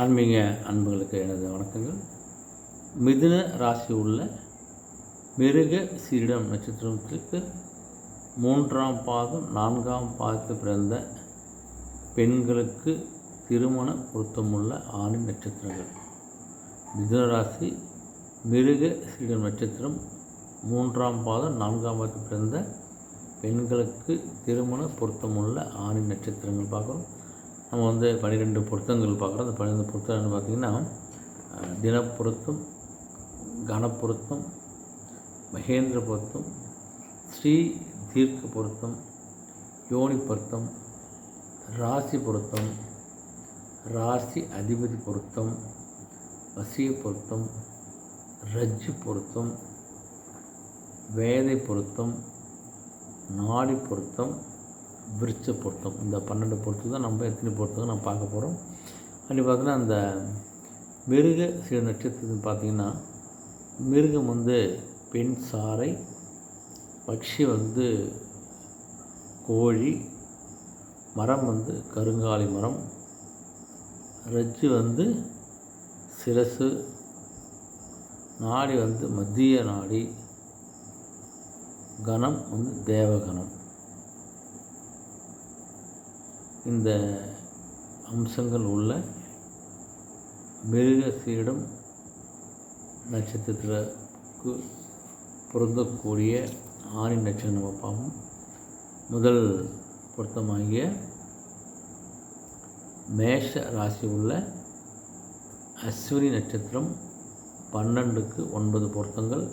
ஆன்மீக அன்புகளுக்கு எனது வணக்கங்கள். மிதுன ராசி உள்ள மிருக சீரிடம் நட்சத்திரத்திற்கு மூன்றாம் பாதம் நான்காம் பாதத்தில் பிறந்த பெண்களுக்கு திருமண பொருத்தமுள்ள ஆணின் நட்சத்திரங்கள். மிதுன ராசி மிருக சீரிடம் நட்சத்திரம். மூன்றாம் பாதம் நான்காம் பாதத்தில் பிறந்த பெண்களுக்கு திருமண பொருத்தமுள்ள ஆணின் நட்சத்திரங்கள் பார்க்குறோம். நம்ம வந்து பன்னிரெண்டு பொருத்தங்கள் பார்க்குறோம். அந்த பன்னிரெண்டு பொருத்தங்கள் பார்த்திங்கன்னா தினப்பொருத்தம் கனப்பொருத்தம் மகேந்திர பொருத்தம் ஸ்ரீ தீர்க்க பொருத்தம் யோனி பொருத்தம் ராசி பொருத்தம் ராசி அதிபதி பொருத்தம் வசிய பொருத்தம் ரஜ்ஜு பொருத்தம் வேதை பொருத்தம் நாடி பொருத்தம் விரிச்ச பொருத்தம். இந்த பன்னெண்டு பொருத்தம் தான் நம்ம எத்தனை பொருத்தம் நம்ம பார்க்க போகிறோம் அப்படி பார்த்தீங்கன்னா அந்த மிருக சில நட்சத்திரத்துக்கு பார்த்திங்கன்னா மிருகம் வந்து பெண் சாறை பக்ஷி வந்து கோழி மரம் வந்து கருங்காலி மரம் ரஜ்ஜு வந்து சிரசு நாடி வந்து மத்திய நாடி கணம் வந்து தேவகணம். இந்த அம்சங்கள் உள்ள மிருக சீடம் நட்சத்திரத்துக்கு பொருந்தக்கூடிய ஆணி நட்சத்திரம் பார்ப்போம். முதல் பொருத்தமாகிய மேஷ ராசி உள்ள அஸ்வினி நட்சத்திரம் பன்னெண்டுக்கு ஒன்பது பொருத்தங்கள்.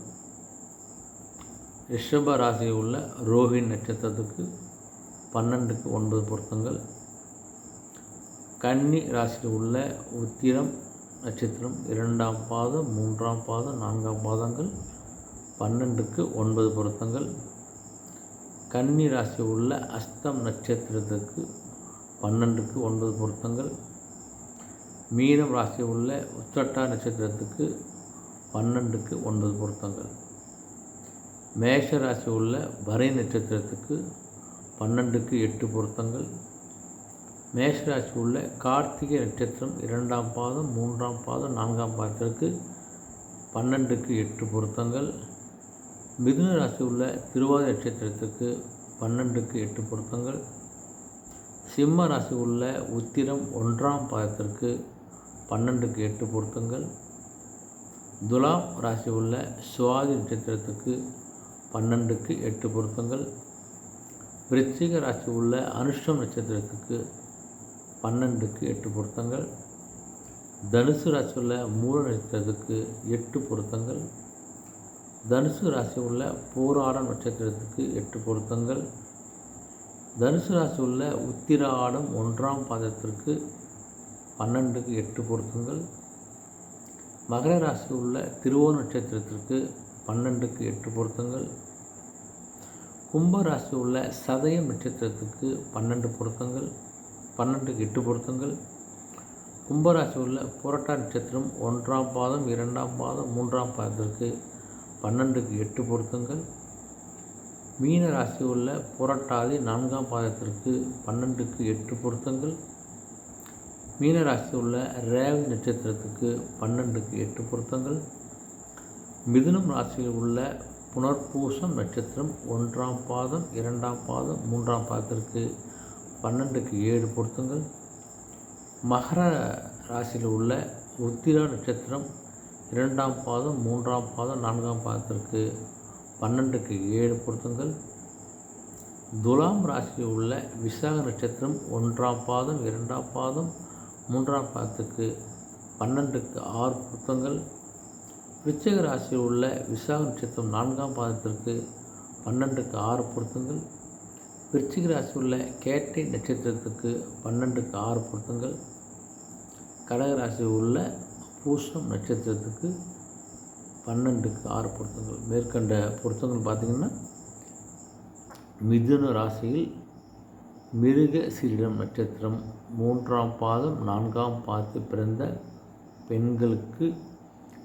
ரிஷப ராசி உள்ள ரோஹிணி நட்சத்திரத்துக்கு பன்னெண்டுக்கு ஒன்பது பொருத்தங்கள். கன்னி ராசியில் உள்ள உத்திரம் நட்சத்திரம் இரண்டாம் பாதம் மூன்றாம் பாதம் நான்காம் பாதங்கள் பன்னெண்டுக்கு ஒன்பது பொருத்தங்கள். கன்னி ராசி உள்ள அஸ்தம் நட்சத்திரத்துக்கு பன்னெண்டுக்கு ஒன்பது பொருத்தங்கள். மீனம் ராசி உள்ள உச்சட்டா நட்சத்திரத்துக்கு பன்னெண்டுக்கு ஒன்பது பொருத்தங்கள். மேஷ ராசி உள்ள வரை நட்சத்திரத்துக்கு பன்னெண்டுக்கு எட்டு பொருத்தங்கள். மேஷராசி உள்ள கார்த்திகை நட்சத்திரம் இரண்டாம் பாதம் மூன்றாம் பாதம் நான்காம் பாதத்திற்கு பன்னெண்டுக்கு எட்டு பொருத்தங்கள். மிதுன ராசி உள்ள திருவாதி நட்சத்திரத்துக்கு பன்னெண்டுக்கு எட்டு பொருத்தங்கள். சிம்ம ராசி உள்ள உத்திரம் ஒன்றாம் பாதத்திற்கு பன்னெண்டுக்கு எட்டு பொருத்தங்கள். துலாம் ராசி உள்ள சுவாதி நட்சத்திரத்துக்கு பன்னெண்டுக்கு எட்டு பொருத்தங்கள். விருச்சிக ராசி உள்ள அனுஷ்டம் நட்சத்திரத்துக்கு பன்னெண்டுக்கு எட்டு பொருத்தங்கள். தனுசு ராசி உள்ள மூல நட்சத்திரத்துக்கு எட்டு பொருத்தங்கள். தனுசு ராசி உள்ள பூராடம் நட்சத்திரத்துக்கு எட்டு பொருத்தங்கள். தனுசு ராசி உள்ள உத்திராடம் ஒன்றாம் பாதத்திற்கு பன்னெண்டுக்கு எட்டு பொருத்தங்கள். மகர ராசி உள்ள திருவோண நட்சத்திரத்திற்கு பன்னெண்டுக்கு எட்டு பொருத்தங்கள். கும்ப ராசி உள்ள சதயம் நட்சத்திரத்துக்கு பன்னெண்டு பொருத்தங்கள். பன்னெண்டுக்கு எட்டு பொருத்தங்கள். கும்பராசி உள்ள புரட்டா நட்சத்திரம் ஒன்றாம் பாதம் இரண்டாம் பாதம் மூன்றாம் பாதத்திற்கு பன்னெண்டுக்கு எட்டு பொருத்தங்கள். மீன ராசி உள்ள புரட்டாதி நான்காம் பாதத்திற்கு பன்னெண்டுக்கு எட்டு பொருத்தங்கள். மீன ராசி உள்ள ரேவதி நட்சத்திரத்துக்கு பன்னெண்டுக்கு எட்டு பொருத்தங்கள். மிதுனம் ராசியில் உள்ள புனர்பூசம் நட்சத்திரம் ஒன்றாம் பாதம் இரண்டாம் பாதம் மூன்றாம் பாதத்திற்கு பன்னெண்டுக்கு ஏழு பொருத்தங்கள். மகர ராசியில் உள்ள உத்திரா நட்சத்திரம் இரண்டாம் பாதம் மூன்றாம் பாதம் நான்காம் பாதத்திற்கு பன்னெண்டுக்கு ஏழு பொருத்தங்கள். துலாம் ராசியில் உள்ள விசாக நட்சத்திரம் ஒன்றாம் பாதம் இரண்டாம் பாதம் மூன்றாம் பாதத்துக்கு பன்னெண்டுக்கு ஆறு பொருத்தங்கள். விச்சக ராசியில் உள்ள விசாக நட்சத்திரம் நான்காம் பாதத்திற்கு பன்னெண்டுக்கு ஆறு பொருத்தங்கள். விருச்சிக ராசி உள்ள கேட்டை நட்சத்திரத்துக்கு பன்னெண்டுக்கு ஆறு பொருத்தங்கள். கடகராசி உள்ள பூசம் நட்சத்திரத்துக்கு பன்னெண்டுக்கு ஆறு பொருத்தங்கள். மேற்கண்ட பொருத்தங்கள் பார்த்திங்கன்னா மிதுன ராசியில் மிருக சீரிடம் நட்சத்திரம் மூன்றாம் பாதம் நான்காம் பாதத்தில் பிறந்த பெண்களுக்கு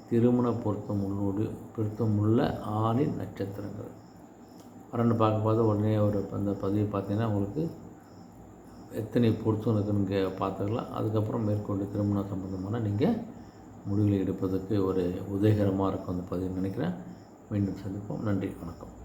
திருமண பொருத்தம் உள்ளோடு பொருத்தமுள்ள ஆணின் நட்சத்திரங்கள். பன்னெண்டு பார்க்கும்போது உடனே ஒரு அந்த பதிவு பார்த்தீங்கன்னா உங்களுக்கு எத்தனை பொருத்தம் இருக்குன்னு கே பார்த்துக்கலாம். அதுக்கப்புறம் மேற்கொண்டு திருமணம் சம்மந்தமான நீங்கள் முடிவுகளை எடுப்பதற்கு ஒரு உதயகரமாக இருக்கும் அந்த பதிவு நினைக்கிறேன். மீண்டும் சந்திப்போம். நன்றி. வணக்கம்.